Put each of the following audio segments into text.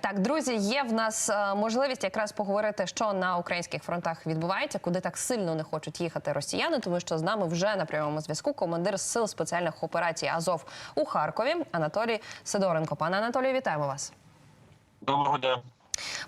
Так, друзі, є в нас е, можливість якраз поговорити, що на українських фронтах відбувається, куди так сильно не хочуть їхати росіяни, тому що з нами вже на прямому зв'язку командир сил спеціальних операцій Азов у Харкові Анатолій Сидоренко. Пане Анатолію, вітаємо вас. Доброго дня.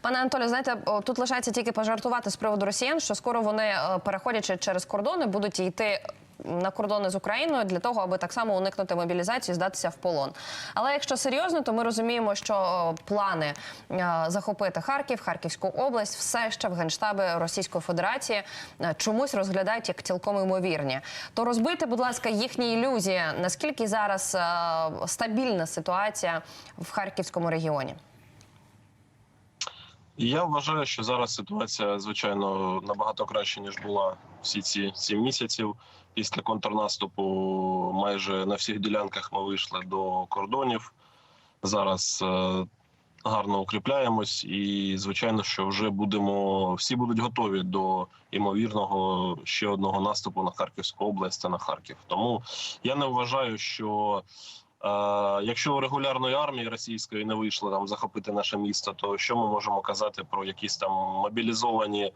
Пане Анатолію, знаєте, тут лишається тільки пожартувати з приводу росіян, що скоро вони, е, переходячи через кордони, будуть йти на кордони з Україною для того, аби так само уникнути мобілізації, здатися в полон. Але якщо серйозно, то ми розуміємо, що плани е, захопити Харків, Харківську область, все ще в генштаби Російської Федерації е, чомусь розглядають як цілком імовірні. То розбити, будь ласка, їхні ілюзії. Наскільки зараз е, стабільна ситуація в харківському регіоні? Я вважаю, що зараз ситуація звичайно набагато краще ніж була всі ці сім місяців. Після контрнаступу майже на всіх ділянках ми вийшли до кордонів. Зараз е, гарно укріпляємось, і звичайно, що вже будемо всі будуть готові до імовірного ще одного наступу на Харківську область та на Харків. Тому я не вважаю, що якщо у регулярної армії російської не вийшло там захопити наше місто, то що ми можемо казати про якісь там мобілізовані е,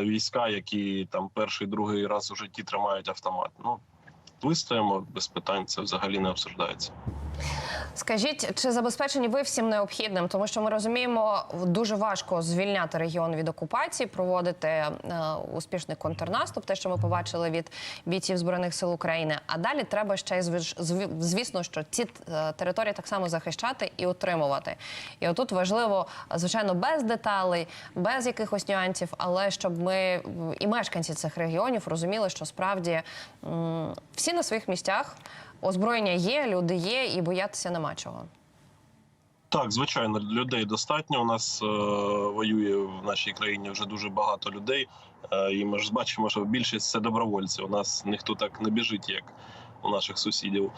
війська, які там перший другий раз у житті тримають автомат? Ну вистоїмо без питань, це взагалі не обсуждається. Скажіть, чи забезпечені ви всім необхідним? Тому що ми розуміємо, дуже важко звільняти регіон від окупації, проводити е, успішний контрнаступ, те, що ми побачили від бійців збройних сил України. А далі треба ще й звісно, що ці е, території так само захищати і утримувати. І отут важливо, звичайно, без деталей, без якихось нюансів, але щоб ми і мешканці цих регіонів розуміли, що справді м, всі на своїх місцях. Озброєння є, люди є, і боятися нема чого. Так, звичайно, людей достатньо. У нас е, воює в нашій країні вже дуже багато людей, е, і ми ж бачимо, що більшість це добровольці. У нас ніхто так не біжить, як у наших сусідів.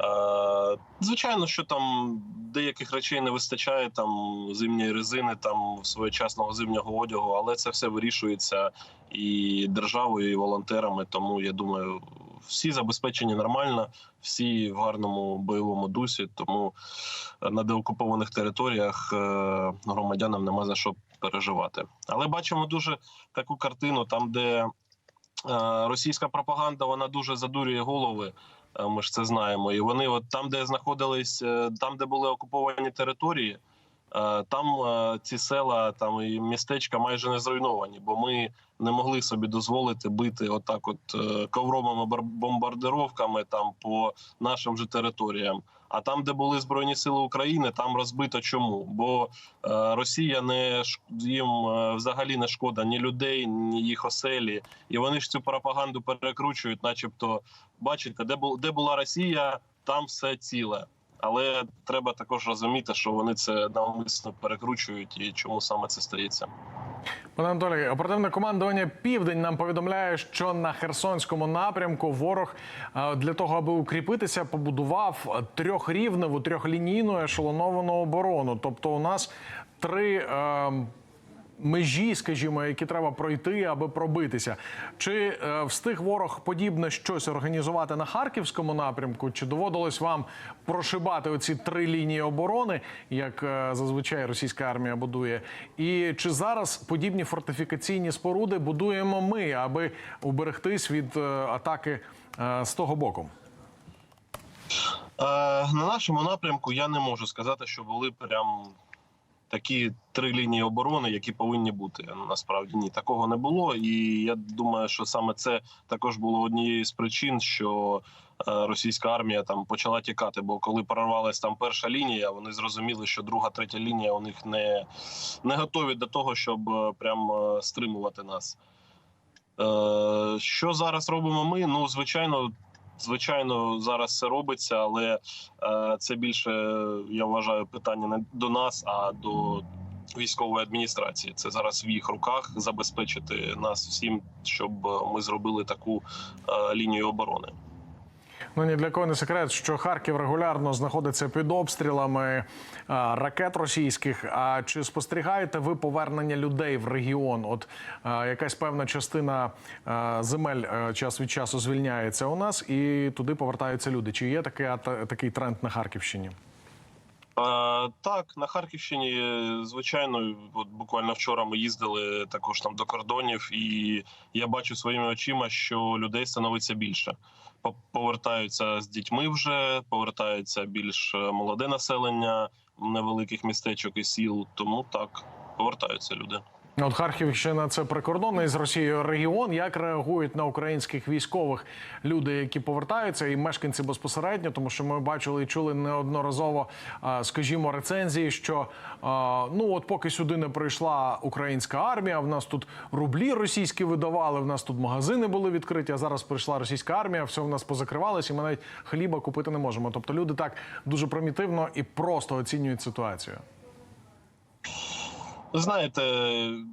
Е, звичайно, що там деяких речей не вистачає, там зимньої резини, там своєчасного зимнього одягу, але це все вирішується і державою, і волонтерами. Тому я думаю, всі забезпечені нормально, всі в гарному бойовому дусі. Тому на деокупованих територіях е, громадянам нема за що переживати. Але бачимо дуже таку картину, там, де е, російська пропаганда вона дуже задурює голови. е, Ми ж це знаємо. І вони, от там, де знаходились, е, там, де були окуповані території. Е, Там е, ці села, там і містечка майже не зруйновані, бо ми не могли собі дозволити бити отак, от е, ковровими бар- бомбардировками там по нашим же територіям. А там, де були збройні сили України, там розбито чому? Бо Росія не їм взагалі не шкода ні людей, ні їх оселі, і вони ж цю пропаганду перекручують, начебто, бачите, де де була Росія, там все ціле. Але треба також розуміти, що вони це навмисно перекручують, і чому саме це стається. Пане Анатолій, оперативне командування Південь нам повідомляє, що на Херсонському напрямку ворог е, для того, аби укріпитися, побудував трьохрівневу, трьохлінійну ешелоновану оборону. Тобто, у нас три. е, Межі, скажімо, які треба пройти, аби пробитися. Чи е, встиг ворог подібне щось організувати на харківському напрямку? Чи доводилось вам прошибати оці три лінії оборони, як е, зазвичай російська армія будує? І чи зараз подібні фортифікаційні споруди будуємо ми, аби уберегтись від е, атаки е, з того боку? Е, на нашому напрямку я не можу сказати, що були прям такі три лінії оборони, які повинні бути. Насправді ні, такого не було. І я думаю, що саме це також було однією з причин, що е, російська армія там почала тікати. Бо коли прорвалась там перша лінія, вони зрозуміли, що друга, третя лінія у них не, не готові до того, щоб е, прям е, стримувати нас. Що зараз робимо ми? Ну, звичайно, звичайно, зараз це робиться, але е, це більше я вважаю питання не до нас, а до військової адміністрації. Це зараз в їх руках забезпечити нас всім, щоб е, ми зробили таку е, лінію оборони. Ну ні для кого не секрет, що Харків регулярно знаходиться під обстрілами а, ракет російських. А чи спостерігаєте ви повернення людей в регіон? От а, якась певна частина а, земель час від часу звільняється у нас, і туди повертаються люди. Чи є такий, такий тренд на Харківщині? Е, так, на Харківщині, е, звичайно, от буквально вчора ми їздили також там до кордонів, і я бачу своїми очима, що людей становиться більше. По- Повертаються з дітьми вже, повертається більш е, молоде населення невеликих містечок і сіл. Тому так, повертаються люди. От Харківщина це прикордонний з Росією регіон. Як реагують на українських військових люди, які повертаються, і мешканці безпосередньо, тому що ми бачили і чули неодноразово, скажімо, рецензії, що ну от поки сюди не прийшла українська армія, в нас тут рублі російські видавали, в нас тут магазини були відкриті. А зараз прийшла російська армія, все в нас позакривалось, і ми навіть хліба купити не можемо. Тобто люди так дуже примітивно і просто оцінюють ситуацію. Знаєте,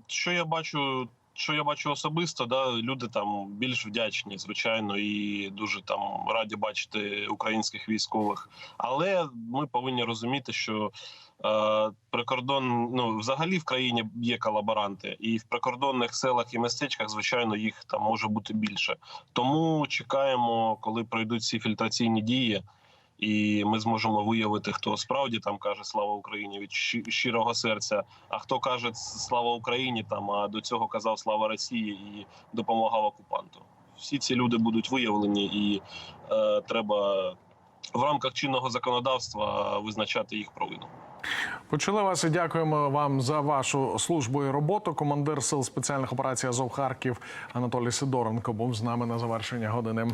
що я бачу, що я бачу особисто, да, люди там більш вдячні, звичайно, і дуже там раді бачити українських військових. Але ми повинні розуміти, що е, прикордон, ну взагалі в країні є колаборанти, і в прикордонних селах і містечках, звичайно, їх там може бути більше. Тому чекаємо, коли пройдуть ці фільтраційні дії. І ми зможемо виявити, хто справді там каже слава Україні від щирого серця, а хто каже слава Україні, там а до цього казав слава Росії і допомагав окупанту. Всі ці люди будуть виявлені, і е, треба в рамках чинного законодавства визначати їх провину. Почули вас і дякуємо вам за вашу службу і роботу. Командир сил спеціальних операцій Азов Харків Анатолій Сидоренко був з нами на завершення години.